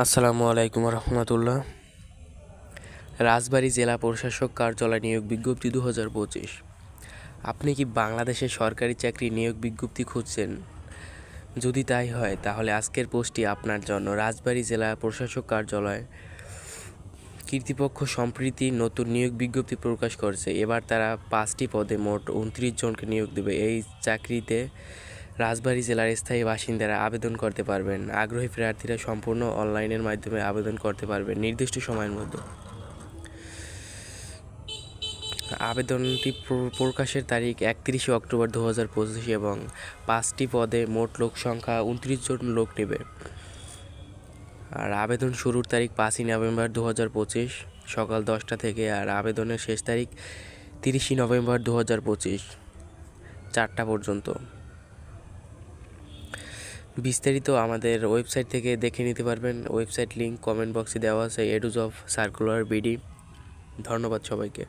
আসসালামু আলাইকুম রহমতুল্লাহ। রাজবাড়ী জেলা প্রশাসক কার্যালয় নিয়োগ বিজ্ঞপ্তি দু হাজার পঁচিশ। আপনি কি বাংলাদেশের সরকারি চাকরি নিয়োগ বিজ্ঞপ্তি খুঁজছেন? যদি তাই হয়, তাহলে আজকের পোস্টটি আপনার জন্য। রাজবাড়ী জেলা প্রশাসক কার্যালয় কর্তৃপক্ষ সম্প্রীতি নতুন নিয়োগ বিজ্ঞপ্তি প্রকাশ করেছে। এবার তারা পাঁচটি পদে মোট উনত্রিশ জনকে নিয়োগ দেবে। এই চাকরিতে রাজবাড়ী জেলার স্থায়ী বাসিন্দারা আবেদন করতে পারবেন। আগ্রহী প্রার্থীরা সম্পূর্ণ অনলাইনের মাধ্যমে আবেদন করতে পারবেন নির্দিষ্ট সময়ের মধ্যে। আবেদনটি প্র- প্রকাশের তারিখ একত্রিশে অক্টোবর দু হাজার পঁচিশ এবং পাঁচটি পদে মোট লোক সংখ্যা উনত্রিশ জন লোক নেবে। আর আবেদন শুরুর তারিখ পাঁচই নভেম্বর দু হাজার পঁচিশ, সকাল দশটা থেকে আর আবেদনের শেষ তারিখ তিরিশে নভেম্বর দু হাজার পঁচিশ, চারটা পর্যন্ত। বিস্তারিত আমাদের ওয়েবসাইট থেকে দেখে নিতে পারবেন। ওয়েবসাইট লিঙ্ক কমেন্ট বক্সে দেওয়া আছে এডুজ অফ সার্কুলার বিডি ধন্যবাদ সবাইকে।